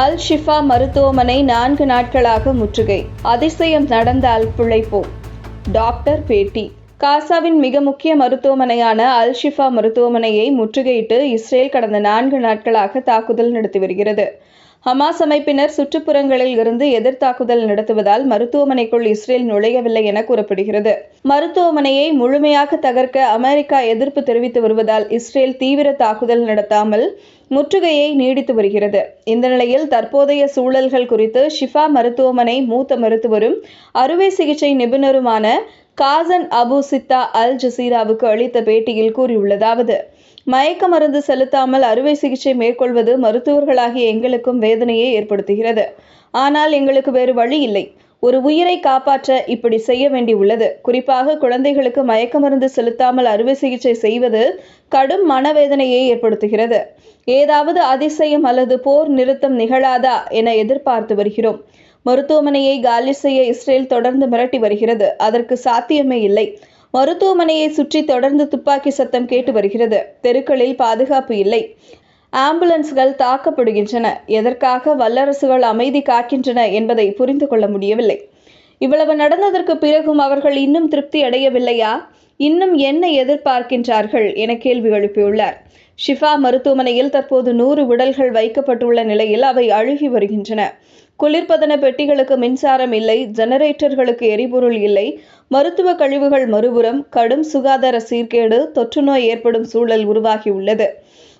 அல் ஷிஃபா மருத்துவமனை நான்கு நாட்களாக முற்றுகை. அதிசயம் நடந்தால் பிழைப்போம் டாக்டர் பேட்டி. காசாவின் மிக முக்கிய மருத்துவமனையான அல் ஷிஃபா மருத்துவமனையை முற்றுகையிட்டு இஸ்ரேல் கடந்த நான்கு நாட்களாக தாக்குதல் நடத்தி வருகிறது. ஹமாஸ் அமைப்பினர் சுற்றுப்புறங்களில் இருந்து எதிர்த்தாக்குதல் நடத்துவதால் மருத்துவமனைக்குள் இஸ்ரேல் நுழையவில்லை என கூறப்படுகிறது. மருத்துவமனையை முழுமையாக தகர்க்க அமெரிக்கா எதிர்ப்பு தெரிவித்து வருவதால் இஸ்ரேல் தீவிர தாக்குதல் நடத்தாமல் முற்றுகையை நீடித்து வருகிறது. இந்த நிலையில் தற்போதைய சூழல்கள் குறித்து ஷிஃபா மருத்துவமனை மூத்த மருத்துவரும் அறுவை சிகிச்சை நிபுணருமான காசன் அபு சித்தா அல் ஜசீராவுக்கு அளித்த பேட்டியில் கூறியுள்ளதாவது மயக்க மருந்து செலுத்தாமல் அறுவை சிகிச்சை மேற்கொள்வது மருத்துவர்களாகிய எங்களுக்கும் வேதனையை ஏற்படுத்துகிறது. ஆனால் எங்களுக்கு வேறு வழி இல்லை. ஒரு உயிரை காப்பாற்ற இப்படி செய்ய வேண்டியுள்ளது குறிப்பாக குழந்தைகளுக்கு மயக்க மருந்து செலுத்தாமல் அறுவை சிகிச்சை செய்வது கடும் மனவேதனையை ஏற்படுத்துகிறது. ஏதாவது அதிசயம் அல்லது போர் நிறுத்தம் நிகழாதா என எதிர்பார்த்து வருகிறோம். மருத்துவமனையை காலி செய்ய இஸ்ரேல் தொடர்ந்து மிரட்டி வருகிறது. அதற்கு சாத்தியமே இல்லை. மருத்துவமனையை சுற்றி தொடர்ந்து துப்பாக்கி சத்தம் கேட்டு வருகிறது. தெருக்களில் பாதுகாப்பு இல்லை. ஆம்புலன்ஸ்கள் தாக்கப்படுகின்றன. எதற்காக வல்லரசுகள் அமைதி காக்கின்றன என்பதை புரிந்து கொள்ள முடியவில்லை. இவ்வளவு நடந்ததற்கு பிறகும் அவர்கள் இன்னும் திருப்தி அடையவில்லையா? இன்னும் என்ன எதிர்பார்க்கின்றார்கள் என கேள்வி எழுப்பியுள்ளார். ஷிஃபா மருத்துவமனையில் தற்போது நூறு உடல்கள் வைக்கப்பட்டுள்ள நிலையில் அவை அழுகி வருகின்றன. குளிர்பதன பெட்டிகளுக்கு மின்சாரம் இல்லை ஜெனரேட்டர்களுக்கு எரிபொருள் இல்லை மருத்துவ கழிவுகள் மறுபுறம் கடும் சுகாதார சீர்கேடு தொற்றுநோய் ஏற்படும் சூழல் உருவாகியுள்ளது.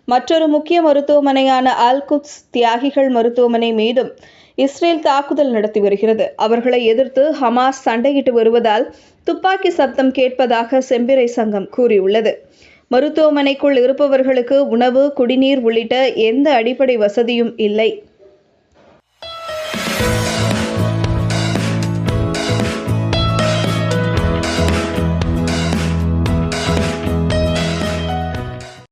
மற்றொரு முக்கிய மருத்துவமனையான ஆல்குத்ஸ் தியாகிகள் மருத்துவமனை மீதும் இஸ்ரேல் தாக்குதல் நடத்தி வருகிறது. அவர்களை எதிர்த்து ஹமாஸ் சண்டையிட்டு வருவதால் துப்பாக்கி சத்தம் கேட்பதாக செம்பிறை சங்கம் கூறியுள்ளது. மருத்துவமனைக்குள் இருப்பவர்களுக்கு உணவு குடிநீர் உள்ளிட்ட எந்த அடிப்படை வசதியும் இல்லை.